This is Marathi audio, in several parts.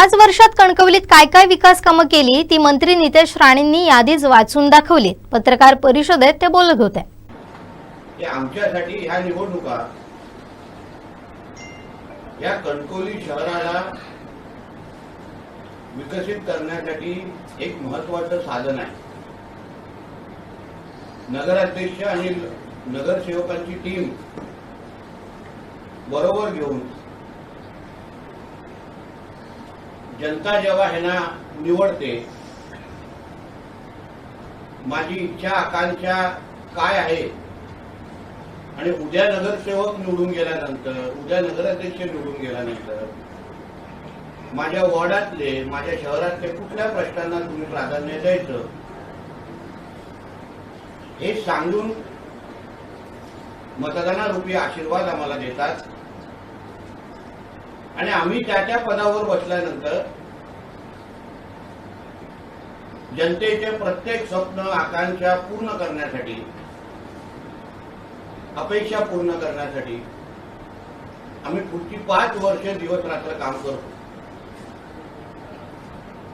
पाच वर्षात कणकवलीत काय काय विकास कामं केली ती मंत्री नितेश राणेंनी यादीच वाचून दाखवली पत्रकार परिषदेत ते बोलत होते. आमच्यासाठी ह्या निवडणुका या कणकवली शहराला विकसित करण्यासाठी एक महत्वाचं साधन आहे. नगराध्यक्ष आणि नगरसेवकांची टीम बरोबर घेऊन जनता जेव्हा ह्यांना निवडते माझी इच्छा आकांक्षा काय आहे? आणि उद्या नगरसेवक निवडून गेल्यानंतर उद्या नगराध्यक्ष निवडून गेल्यानंतर माझ्या वॉर्डातले माझ्या शहरातले कुठल्या प्रश्नांना तुम्ही प्राधान्य द्यायचं? हे सांगून मतदानारूपी आशीर्वाद आम्हाला देतात. आणि आम्ही त्या त्या पदावर बसल्यानंतर जनतेचे प्रत्येक स्वप्न आकांक्षा पूर्ण करण्यासाठी अपेक्षा पूर्ण करण्यासाठी आम्ही पुढची पाच वर्ष दिवस रात्र काम करतो.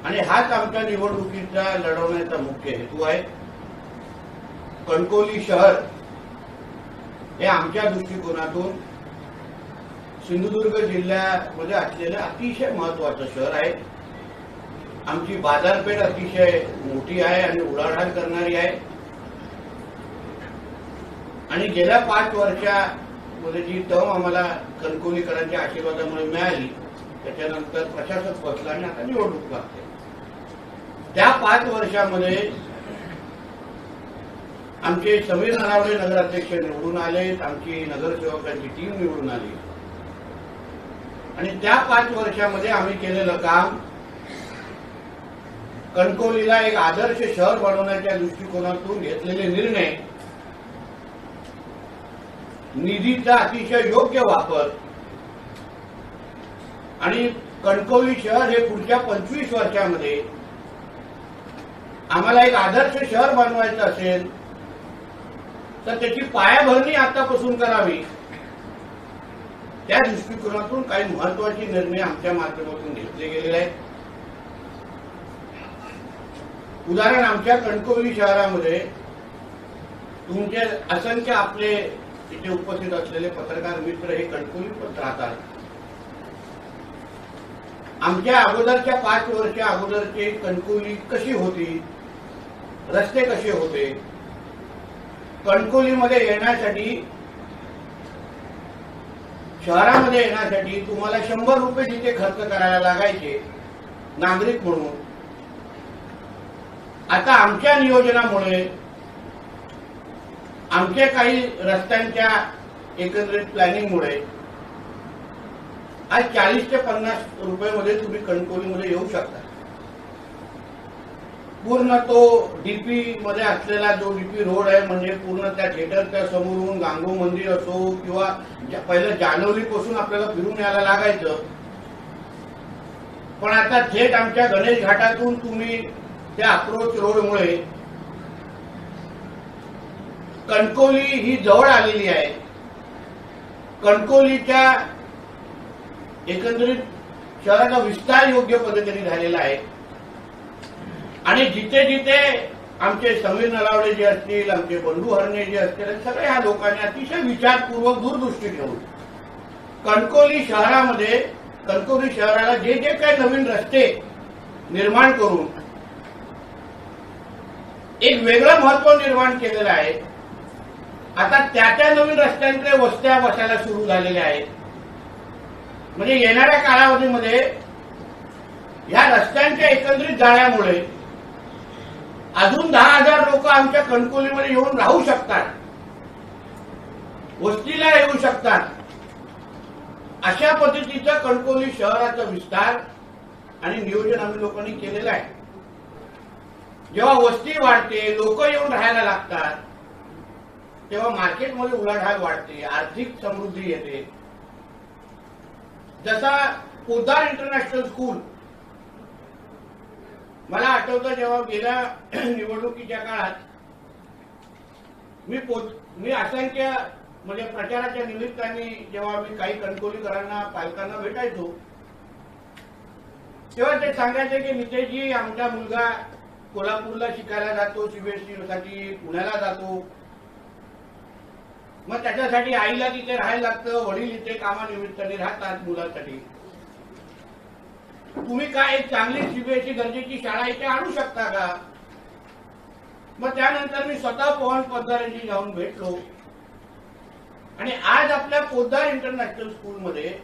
आणि हाच आमच्या निवडणुकीचा लढवण्याचा मुख्य हेतू आहे. कणकोली शहर हे आमच्या दृष्टिकोनातून सिंधुदुर्ग जिल्ह्यामध्ये असलेलं अतिशय महत्वाचं शहर आहे. आमची बाजारपेठ अतिशय मोठी आहे आणि उलाढाल करणारी आहे. आणि गेल्या पाच वर्षामध्ये जी टर्म आम्हाला कणकोलीकरांच्या आशीर्वादामुळे मिळाली त्याच्यानंतर प्रशासक बसला आणि आता निवडणूक लागते. त्या पाच वर्षामध्ये आमचे समीर नरावडे नगराध्यक्ष निवडून आले आमची नगरसेवकांची टीम निवडून आली. आणि त्या पाच वर्षामध्ये आम्ही केलेलं काम कणकवलीला एक आदर्श शहर बनवण्याच्या दृष्टिकोनातून घेतलेले निर्णय निधीचा अतिशय योग्य वापर आणि कणकवली शहर हे पुढच्या पंचवीस वर्षामध्ये आम्हाला एक आदर्श शहर बनवायचं असेल तर त्याची पायाभरणी आतापासून करावी. त्या दृष्टिकोनातून काही महत्त्वाचे निर्णय आमच्या माध्यमातून घेतले गेलेले आहेत. उदाहरण आमच्या कणकवली शहरामध्ये तुमचे असंख्य आपले इथे उपस्थित असलेले पत्रकार मित्र हे कणकवलीत राहतात आमच्या अगोदरच्या पाच वर्ष अगोदरची कणकवली कशी होती? रस्ते कसे होते? कणकवलीमध्ये येण्यासाठी शहरामध्ये येण्यासाठी तुम्हाला शंभर रुपये तिथे खर्च करायला लागायचे नागरिक म्हणून. आता आमच्या नियोजनामुळे आमच्या काही रस्त्यांच्या एकत्रित प्लॅनिंगमुळे आज चाळीस ते पन्नास रुपयामध्ये तुम्ही कणकोलीमध्ये येऊ शकता. पूर्ण तो डीपी मध्ये असलेला जो डीपी रोड आहे म्हणजे पूर्ण त्या थिएटरच्या समोरून गांगो मंदिर असो किंवा पहिलं जानेवारी पासून आपल्याला फिरून यायला लागायचं. पण आता थेट आमच्या गणेश घाटातून तुम्ही त्या अप्रोच रोडमुळे कणकोली ही जवळ आलेली आहे. कणकोलीच्या एकंदरीत शहराचा विस्तार योग्य पद्धतीने झालेला आहे. आणि जिथे जिथे आमचे समीर नलावडे जे असतील आमचे बंधू हरणे जे असतील सगळ्या ह्या लोकांनी अतिशय विचारपूर्वक दूरदृष्टी ठेवून कणकोली शहरामध्ये कणकोली शहराला जे जे काही नवीन रस्ते निर्माण करून एक वेगळं महत्त्व निर्माण केलेलं आहे. आता त्या त्या नवीन रस्त्यांकडे वस्त्या बसायला सुरू झालेल्या आहेत. म्हणजे येणाऱ्या कालावधीमध्ये या रस्त्यांच्या एकत्रित जाण्यामुळे अजून दहा हजार लोक आमच्या कणकोलीमध्ये येऊन राहू शकतात. वस्तीला येऊ शकतात. अशा पद्धतीचा कणकोली शहराचा विस्तार आणि नियोजन आम्ही लोकांनी केलेलं आहे. जेव्हा वस्ती वाढते लोक येऊन राहायला लागतात तेव्हा मार्केटमध्ये उलाढाल वाढते आर्थिक समृद्धी येते. जसा पोदार इंटरनॅशनल स्कूल मला आठवतं जेव्हा गेल्या निवडणुकीच्या काळात मी पोच मी असंख्य म्हणजे प्रचाराच्या निमित्ताने जेव्हा मी काही कणकोलीकरांना पालकांना भेटायचो तेव्हा ते सांगायचे की नितेशजी आमचा मुलगा कोल्हापूरला शिकायला जातो सीबीएसई साठी पुण्याला जातो. मग त्याच्यासाठी आईला तिथे राहायला लागतं वडील इथे कामानिमित्ताने राहतात मुलासाठी. तुम्ही काय एक चांगली सीबीएसई दर्जाची शाळा इथे आणू शकता का? मग त्यानंतर मी स्वतः पवन पद्दारांशी जाऊन भेटलो. आणि आज आपल्या पोद्दार इंटरनॅशनल स्कूलमध्ये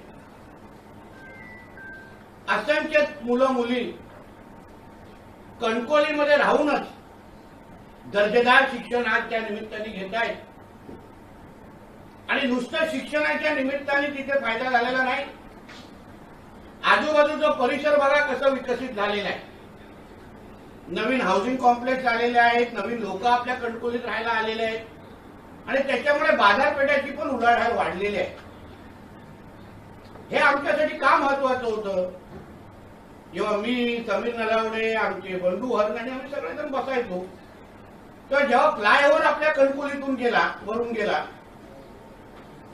असंख्य मुलं मुली कणकोलीमध्ये राहूनच दर्जेदार शिक्षण आज त्या निमित्ताने घेत आहेत. आणि नुसतं शिक्षणाच्या निमित्ताने तिथे फायदा झालेला नाही. आजूबाजूचा परिसर बघा कसं विकसित झालेला आहे. नवीन हाऊसिंग कॉम्प्लेक्स आलेले आहेत नवीन लोक आपल्या कणकोलीत राहायला आलेले आहेत. आणि त्याच्यामुळे बाजारपेठाची पण उलाढाल वाढलेली आहे. हे आमच्यासाठी का महत्वाचं होतं? जेव्हा मी समीर नलावडे आमचे बंधू हरणाने आम्ही सगळेजण बसायचो. तेव्हा जेव्हा फ्लायओव्हर आपल्या कणकोलीतून गेला वरून गेला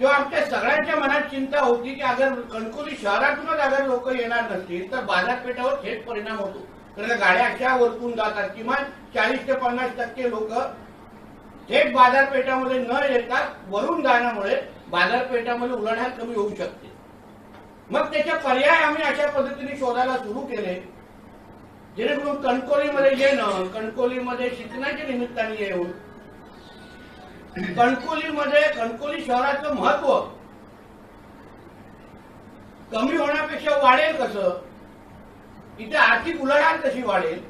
तेव्हा आमच्या सगळ्यांच्या मनात चिंता होती की अगर कणकोली शहरातूनच अगर लोक येणार नसतील तर बाजारपेठावर थेट परिणाम होतो. कारण गाड्या अशा वरतून जातात. किमान चाळीस ते पन्नास टक्के लोक थेट बाजारपेठामध्ये न येता वरून जाण्यामुळे बाजारपेठामध्ये उलाढाल कमी होऊ शकते. मग त्याचे पर्याय आम्ही अशा पद्धतीने शोधायला सुरू केले. जेणेकरून कणकोलीमध्ये येणं कणकोलीमध्ये शिकण्याच्या निमित्ताने येऊन कणकोलीमध्ये कणकोली शहराचं महत्त्व. कमी होण्यापेक्षा वाढेल कसं? इथे आर्थिक उलाढाल कशी वाढेल?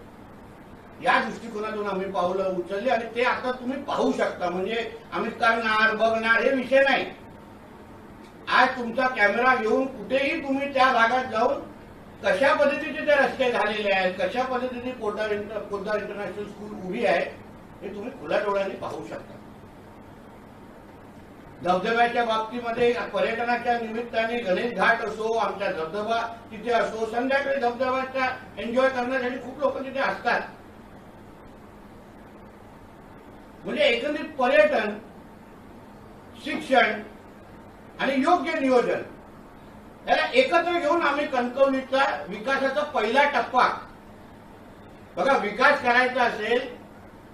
या दृष्टिकोनातून आम्ही पावलं उचलली आणि ते आता तुम्ही पाहू शकता. म्हणजे आम्ही करणार बघणार हे विषय नाही. आज तुमचा कॅमेरा घेऊन कुठेही तुम्ही त्या भागात जाऊन कशा पद्धतीचे ते रस्ते झालेले आहेत कशा पद्धतीने Poddar inter Poddar international school उभी आहे हे तुम्ही खुल्या डोळ्यांनी पाहू शकता. धबधब्याच्या बाबतीमध्ये पर्यटनाच्या निमित्ताने गणेश घाट असो आमचा धबधबा तिथे असो संध्याकाळी धबधब्याचा एन्जॉय करण्यासाठी खूप लोक तिथे असतात. म्हणजे एकंदरीत पर्यटन शिक्षण आणि योग्य नियोजन याला एकत्र घेऊन आम्ही कणकवलीचा विकासाचा पहिला टप्पा. बघा विकास करायचा असेल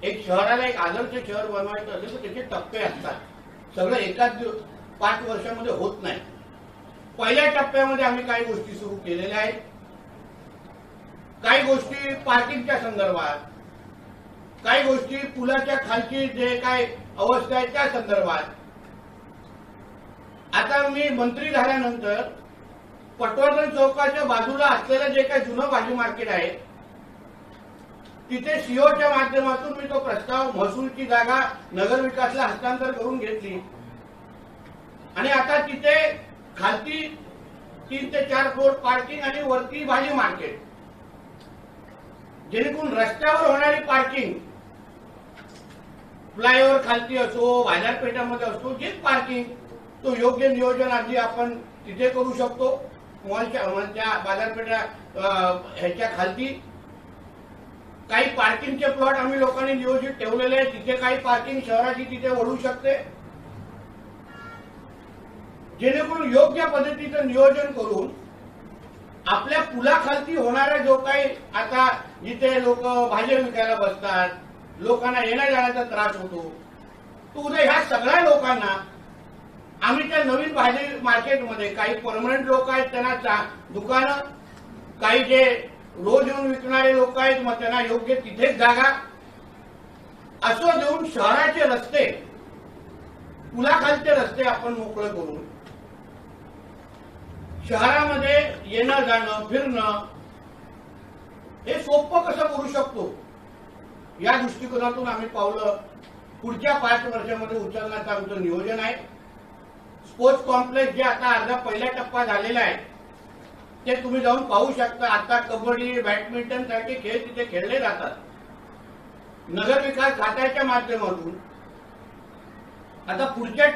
एक शहराला एक आदर्श शहर बनवायचं असेल तर त्याचे टप्पे असतात. सगळं एकाच पाच वर्षामध्ये होत नाही. पहिल्या टप्प्यामध्ये आम्ही काही गोष्टी सुरू केलेल्या आहेत. काही गोष्टी पार्किंगच्या संदर्भात काही गोष्टी पुलाच्या खालची जे काय अवस्था आहे त्या संदर्भात. आता मी मंत्री झाल्यानंतर पटवर्धन चौकाच्या बाजूला असलेलं जे काही जुनं भाजी मार्केट आहे तिथे सीओच्या माध्यमातून मी तो प्रस्ताव महसूलची जागा नगर विकासला हस्तांतर करून घेतली. आणि आता तिथे खालती तीन ते चार फ्लोर पार्किंग आणि वरती भाजी मार्केट. जेणेकरून रस्त्यावर होणारी पार्किंग फ्लायओव्हर खालती असो बाजारपेठामध्ये असो जे पार्किंग तो योग्य नियोजन आधी आपण तिथे करू शकतो. मॉलच्या मॉलच्या बाजारपेठा ह्याच्या खालती काही पार्किंगचे प्लॉट आम्ही लोकांनी नियोजित ठेवलेले आहेत. तिथे काही पार्किंग शहराची तिथे वळू शकते. जेणेकरून योग्य पद्धतीचं नियोजन करून आपल्या पुलाखालती होणारा जो काही आता जिथे लोक भाज्या विकायला बसतात लोकांना येण्या जाण्याचा त्रास होतो तो उद्या ह्या सगळ्या लोकांना आम्ही त्या नवीन भाजी मार्केटमध्ये काही परमनंट लोक आहेत त्यांना चा- दुकानं काही जे रोज येऊन विकणारे लोक आहेत मग त्यांना योग्य तिथेच जागा. असं देऊन शहराचे रस्ते पुलाखालचे रस्ते आपण मोकळे करून शहरामध्ये येणं जाणं फिरणं हे सोपं कसं करू शकतो? या दृष्टिकोनातून आम्ही पावलं पुढच्या पाच वर्षामध्ये उचलण्याचं आमचं नियोजन आहे. स्पोर्ट्स कॉम्प्लेक्स जे आता अर्धा पहिला टप्पा झालेला आहे ते तुम्ही जाऊन पाहू शकता आता कबड्डी बॅडमिंटन सारखे खेळ तिथे खेळले जातात. नगर विकास खात्याच्या माध्यमातून. आता पुढच्या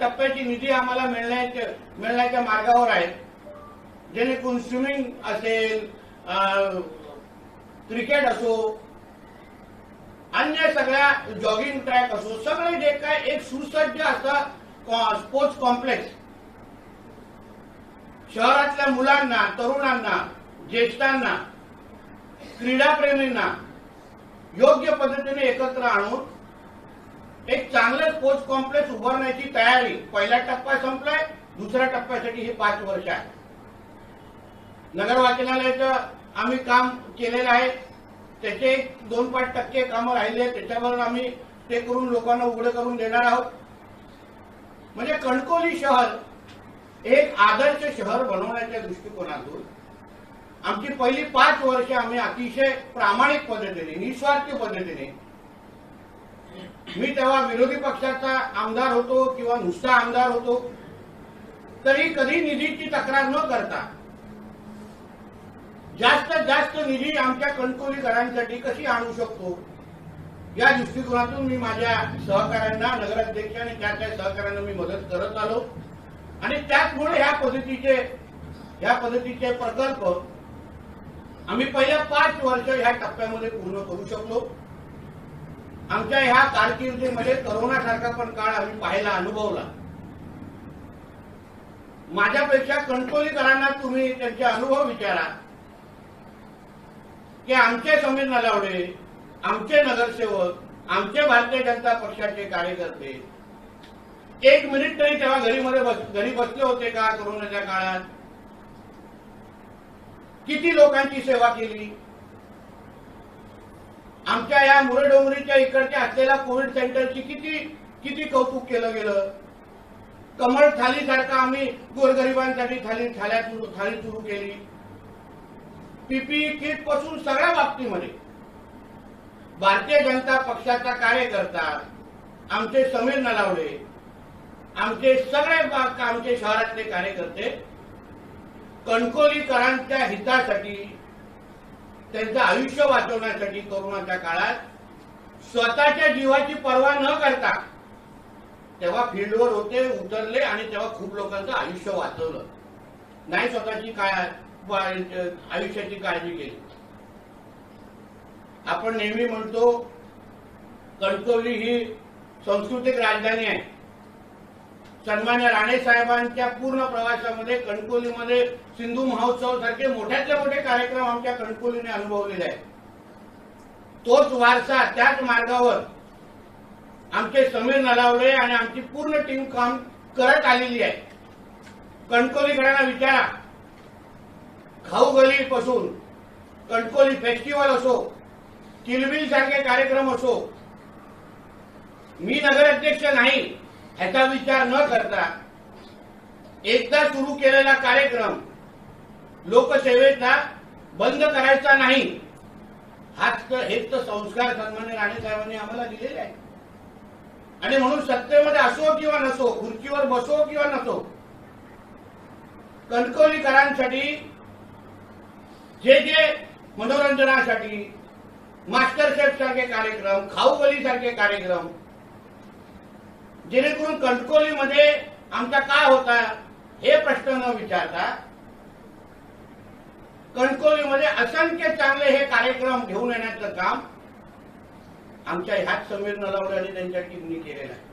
टप्प्याची निधी आम्हाला मिळण्याच्या मिळण्याच्या मार्गावर आहे जेणेकरून स्विमिंग असेल क्रिकेट असो अन्य सगळ्या जॉगिंग ट्रॅक असो सगळे जे काय एक सुसज्ज असा स्पोर्ट्स कॉम्प्लेक्स शहरातल्या मुलांना तरुणांना ज्येष्ठांना क्रीडाप्रेमींना योग्य पद्धतीने एकत्र आणून एक चांगलं स्पोर्ट्स कॉम्प्लेक्स उभारण्याची तयारी पहिला टप्पा संपलाय दुसऱ्या टप्प्यासाठी हे पाच वर्ष आहे. नगर वाचनालयाचं आम्ही काम केलेलं आहे. त्याचे दोन पाच टक्के कामं राहिले त्याच्यावर आम्ही ते करून लोकांना उघडं करून देणार आहोत. म्हणजे कणकोली शहर एक आदर्श शहर बनवण्याच्या दृष्टिकोनातून आमची पहिली पाच वर्ष आम्ही अतिशय प्रामाणिक पद्धतीने निस्वार्थी पद्धतीने मी तेव्हा विरोधी पक्षाचा आमदार होतो किंवा नुसता आमदार होतो तरी कधी निधीची तक्रार न करता जास्तीत जास्त निधी आमच्या कणकोलीकरांसाठी कशी आणू शकतो या दृष्टिकोनातून मी माझ्या सहकाऱ्यांना नगराध्यक्ष आणि त्या त्या सहकाऱ्यांना मी मदत करत आलो. आणि त्याचमुळे ह्या पद्धतीचे ह्या पद्धतीचे प्रकल्प आम्ही पहिल्या पाच वर्ष ह्या टप्प्यामध्ये पूर्ण करू शकलो. आमच्या ह्या कारकिर्दीमध्ये करोनासारखा पण काळ आम्ही पाहायला अनुभवला. माझ्यापेक्षा कणकोलीकरांना तुम्ही त्यांचे अनुभव विचारा. की आमचे समीर नलावडे आमचे नगरसेवक आमचे भारतीय जनता पक्षाचे कार्यकर्ते एक मिनिट तरी तेव्हा घरी मध्ये घरी बसले होते का कोरोनाच्या काळात? किती लोकांची सेवा केली? आमच्या या मुरडोंगरीच्या इकडच्या असलेल्या कोविड सेंटरची किती किती कौतुक केलं गेलं? कमळ थालीसारखं आम्ही गोरगरिबांसाठी थाली थाल्या थाली सुरू केली. पीपीई किटपासून सगळ्या बाबतीमध्ये. भारतीय जनता पक्षाचा कार्यकर्ता आमचे समीर नलावडे आमचे सगळे आमचे शहरातले कार्यकर्ते कणकोलीकरांच्या हितासाठी त्यांचं आयुष्य वाचवण्यासाठी कोरोनाच्या काळात स्वतःच्या जीवाची पर्वा न करता तेव्हा फील्डवर होते उतरले आणि तेव्हा खूप लोकांचं आयुष्य वाचवलं. नाही स्वतःची काय आयुष्याची काळजी केली. आपण नेहमी म्हणतो कणकवली ही सांस्कृतिक राजधानी आहे. सन्मान्य राणे साहेबांच्या पूर्ण प्रवासामध्ये कणकोलीमध्ये सिंधू महोत्सव सारखे मोठ्यातले मोठे कार्यक्रम आमच्या कणकोलीने अनुभवलेले आहेत. तोच वारसा त्याच मार्गावर आमचे समीर नलावडे आणि आमची पूर्ण टीम काम करत आलेली आहे. कणकोलीकरांना विचारा. खाऊगली पासून कणकोली फेस्टिवल असो किलबिल सारखे कार्यक्रम असो मी नगराध्यक्ष नाही. ह्याचा विचार न करता एकदा सुरू केलेला कार्यक्रम लोकसेवेचा बंद करायचा नाही हाच तर हेच तर संस्कार सन्मान्य राणे साहेबांनी आम्हाला दिलेले आहे आणि म्हणून सत्तेमध्ये असो किंवा नसो खुर्चीवर बसो किंवा नसो कणकवलीकरांसाठी जे जे मनोरंजनासाठी मास्टर शेफ सारखे कार्यक्रम खाऊगली सारखे कार्यक्रम जेणेकरून कणकोलीमध्ये आमचा काय होता हे प्रश्न न विचारता कणकोलीमध्ये असंख्य चांगले हे कार्यक्रम घेऊन येण्याचं काम आमच्या ह्याच समीर नलावडे आणि त्यांच्या टीमनी केलेलं आहे.